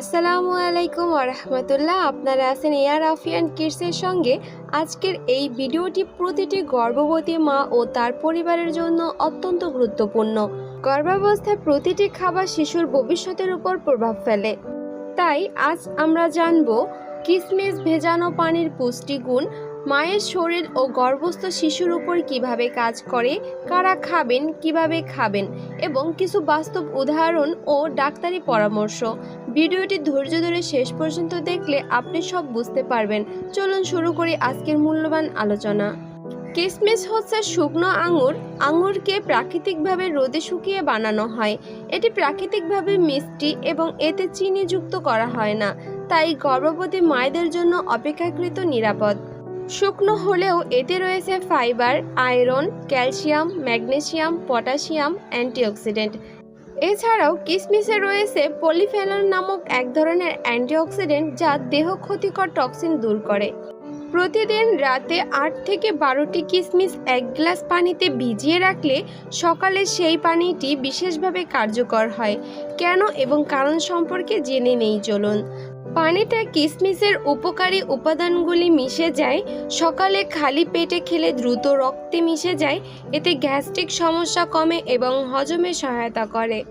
আসসালামু আলাইকুম আরহামতুল্লাহ আপনারা আছেন এয়ার আফিয়ান কিডসের সঙ্গে। আজকের এই ভিডিওটি প্রতিটি গর্ভবতী মা ও তার পরিবারের জন্য অত্যন্ত গুরুত্বপূর্ণ। গর্ভাবস্থায় প্রতিটি খাবার শিশুর ভবিষ্যতের উপর প্রভাব ফেলে। তাই আজ আমরা জানব কিসমিস ভেজানো পানির পুষ্টিগুণ মায়ের শরীর ও গর্ভস্থ শিশুর উপর কীভাবে কাজ করে, কারা খাবেন, কীভাবে খাবেন এবং কিছু বাস্তব উদাহরণ ও ডাক্তারি পরামর্শ। ভিডিওটি ধৈর্য ধরে শেষ পর্যন্ত দেখলে আপনি সব বুঝতে পারবেন। চলুন শুরু করি আজকের মূল্যবান আলোচনা। কিসমিস হচ্ছে শুকনো আঙুর, আঙুরকে প্রাকৃতিকভাবে রোদে শুকিয়ে বানানো হয়। এটি প্রাকৃতিকভাবে মিষ্টি এবং এতে চিনি যুক্ত করা হয় না, তাই গর্ভবতী মায়েদের জন্য অপেক্ষাকৃত নিরাপদ। শুকনো হলেও এতে রয়েছে fibre, iron, calcium, magnesium, potassium, antioxidant. এছাড়াও কিসমিসে রয়েছে পলিফেনল নামক এক ধরনের অ্যান্টিঅক্সিডেন্ট যা দেহ ক্ষতিকর টক্সিন দূর করে। প্রতিদিন রাতে আট থেকে বারোটি কিসমিস এক গ্লাস পানিতে ভিজিয়ে রাখলে সকালে সেই পানিটি বিশেষভাবে কার্যকর হয়। কেন এবং কারণ সম্পর্কে জেনে নেই, চলুন। পানিতে কিসমিসের উপকারী উপাদানগুলি মিশে যায়, সকালে খালি পেটে খেলে দ্রুত রক্তে মিশে যায়, এতে গ্যাস্ট্রিক সমস্যা কমে এবং হজমে সহায়তা করে।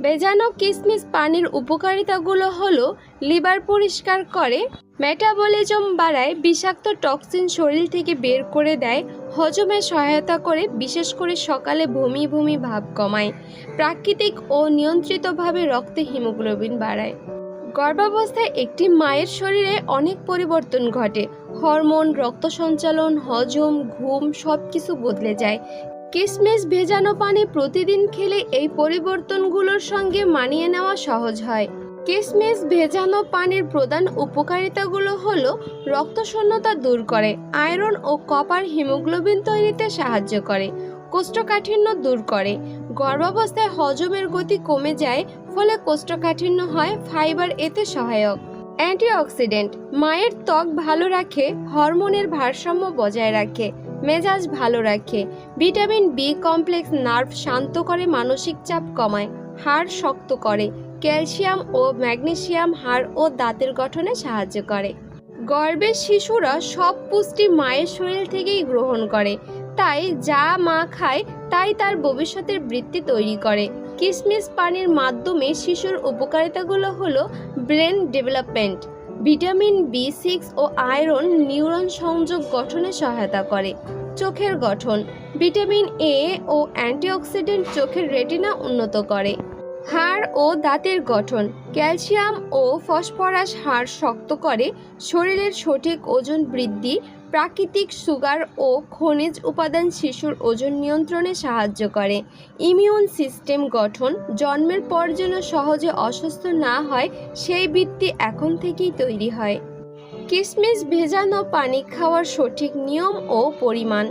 বেজানো কিসমিস পানির উপকারিতাগুলো হলো, লিভার পরিষ্কার করে, মেটাবলিজম বাড়ায়, বিষাক্ত টক্সিন শরীর থেকে বের করে দেয়, হজমে সহায়তা করে, বিশেষ করে সকালে বমি ভূমি ভাব কমায়, প্রাকৃতিক ও নিয়ন্ত্রিতভাবে রক্তে হিমোগ্লোবিন বাড়ায়। গর্ভাবস্থায় একটি মায়ের শরীরে অনেক পরিবর্তন ঘটে। হরমোন, রক্ত সঞ্চালন, হজম, ঘুম সব কিছু বদলে যায়। কিসমিস ভেজানো পানি প্রতিদিন খেলে এই পরিবর্তনগুলোর সঙ্গে মানিয়ে নেওয়া সহজ হয়। কিসমিস ভেজানো পানির প্রধান উপকারিতাগুলো হলো রক্তশূন্যতা দূর করে, আয়রন ও কপার হিমোগ্লোবিন তৈরিতে সাহায্য করে, কোষ্ঠকাঠিন্য দূর করে গর্ভাবস্থায় হজমের গতি কমে যায়, ফলে কোষ্ঠকাঠিন্য হয়, ফাইবার এতে সহায়ক। অ্যান্টিঅক্সিডেন্ট, মায়ের ত্বক ভালো রাখে, হরমোনের ভারসাম্য বজায় রাখে, মেজাজ ভালো রাখে, ভিটামিন বি কমপ্লেক্স নার্ভ শান্ত করে, মানসিক চাপ কমায়, হাড় শক্ত করে, ক্যালসিয়াম ও ম্যাগনেসিয়াম হাড় ও দাঁতের গঠনে সাহায্য করে। গর্ভের শিশুরা সব পুষ্টি মায়ের শরীর থেকেই গ্রহণ করে তাই যা মা খায়, তাই তার ভবিষ্যতের বৃত্তি তৈরি করে। কিসমিস পানির মাধ্যমে শিশুর উপকারিতাগুলো হলো brain development. Vitamin B six ও আয়রন নিউরন সংযোগ গঠনে সহায়তা করে। চোখের গঠন, ভিটামিন এ ও অ্যান্টিঅক্সিডেন্ট চোখের রেটিনা উন্নত করে। হাড় ও দাঁতের গঠন, ক্যালসিয়াম ও ফসফরাস হাড় শক্ত করে, শরীরের সঠিক ওজন বৃদ্ধি প্রাকৃতিক সুগার ও খনিজ উপাদান শিশুর ওজন নিয়ন্ত্রণে সাহায্য করে। ইমিউন সিস্টেম গঠন, জন্মের পর যেন সহজে অসুস্থ না হয়, সেই ভিত্তি এখন থেকেই তৈরি হয়। কিসমিস ভেজানো পানি খাওয়ার সঠিক নিয়ম ও পরিমাণ।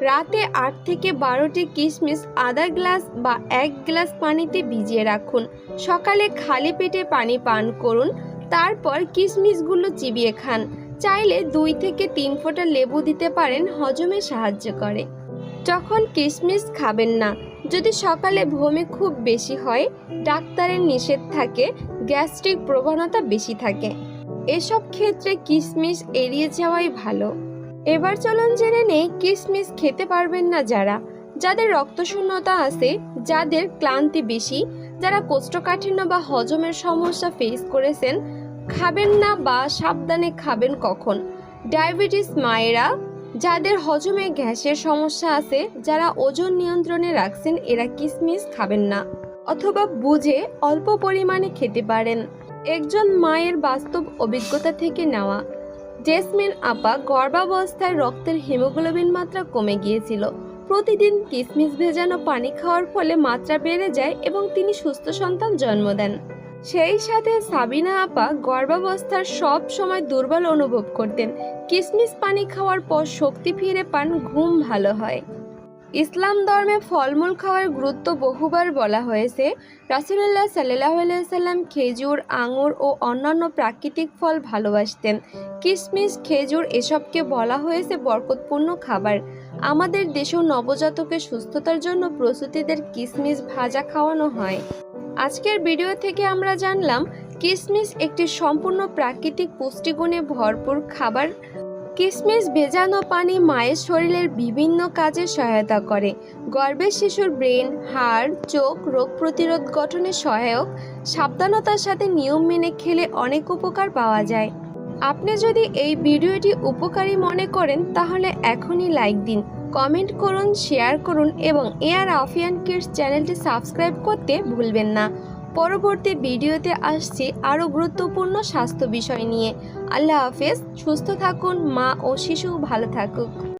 রাতে আট থেকে বারোটি কিশমিশ আধা গ্লাস বা এক গ্লাস পানিতে ভিজিয়ে রাখুন। সকালে খালি পেটে পানি পান করুন, তারপর কিশমিশগুলো চিবিয়ে খান। চাইলে দুই থেকে তিন ফোঁটা লেবু দিতে পারেন, হজমে সাহায্য করে। যখন কিশমিশ খাবেন না, যদি সকালে বমি খুব বেশি হয়, ডাক্তারের নিষেধ থাকে, গ্যাস্ট্রিক প্রবণতা বেশি থাকে। এসব ক্ষেত্রে কিশমিশ এড়িয়ে যাওয়াই ভালো। এবার চলুন জেনে নেই কিসমিস খেতে পারবেন না যারা। যাদের রক্তশূন্যতা আছে, যাদের ক্লান্তি বেশি, যারা কোষ্ঠকাঠিন্য বা হজমের সমস্যা ফেস করেছেন খাবেন না বা সাবধানে খাবেন কখন? ডায়াবেটিস মায়েরা, যাদের হজমে গ্যাসের সমস্যা আছে, যারা ওজন নিয়ন্ত্রণে রাখছেন, এরা কিসমিস খাবেন না অথবা বুঝে অল্প পরিমাণে খেতে পারেন। একজন মায়ের বাস্তব অভিজ্ঞতা থেকে নেওয়া। জেসমিন আপা গর্ভাবস্থায় রক্তের হিমোগ্লোবিন মাত্রা কমে গিয়েছিল। প্রতিদিন কিসমিস ভেজানো পানি খাওয়ার ফলে মাত্রা বেড়ে যায় এবং তিনি সুস্থ সন্তান জন্ম দেন। সেই সাথে সাবিনা আপা গর্ভাবস্থার সব সময় দুর্বল অনুভব করতেন। কিসমিস পানি খাওয়ার পর শক্তি ফিরে পান, ঘুম ভালো হয়। ইসলাম ধর্মে ফলমূল খাওয়ার গুরুত্ব বহুবার বলা হয়েছে। রাসুলুল্লাহ সাল্লাহ সাল্লাম খেজুর, আঙুর ও অন্যান্য প্রাকৃতিক ফল ভালোবাসতেন। কিশমিশ খেজুর এসবকে বলা হয়েছে বরকতপূর্ণ খাবার। আমাদের দেশেও নবজাতকের সুস্থতার জন্য প্রসূতিদের কিশমিশ ভাজা খাওয়ানো হয়। আজকের ভিডিও থেকে আমরা জানলাম কিশমিশ একটি সম্পূর্ণ প্রাকৃতিক পুষ্টিগুণে ভরপুর খাবার। কিশমিশ ভেজানো পানি মায়ের শরীরের বিভিন্ন কাজে সহায়তা করে। গর্ভের শিশুর ব্রেন, হাড়, চোখ রোগ প্রতিরোধ গঠনে সহায়ক। সাবধানতার সাথে নিয়ম মেনে খেলে অনেক উপকার পাওয়া যায়। আপনি যদি এই ভিডিওটি উপকারী মনে করেন, তাহলে এখনই লাইক দিন। কমেন্ট করুন, শেয়ার করুন এবং এয়ার আফিয়ান কিডস চ্যানেলটি সাবস্ক্রাইব করতে ভুলবেন না। পরবর্তী ভিডিওতে আসছি আরও গুরুত্বপূর্ণ স্বাস্থ্য বিষয় নিয়ে। আল্লাহ হাফেজ, সুস্থ থাকুন, মা ও শিশু ভালো থাকুক।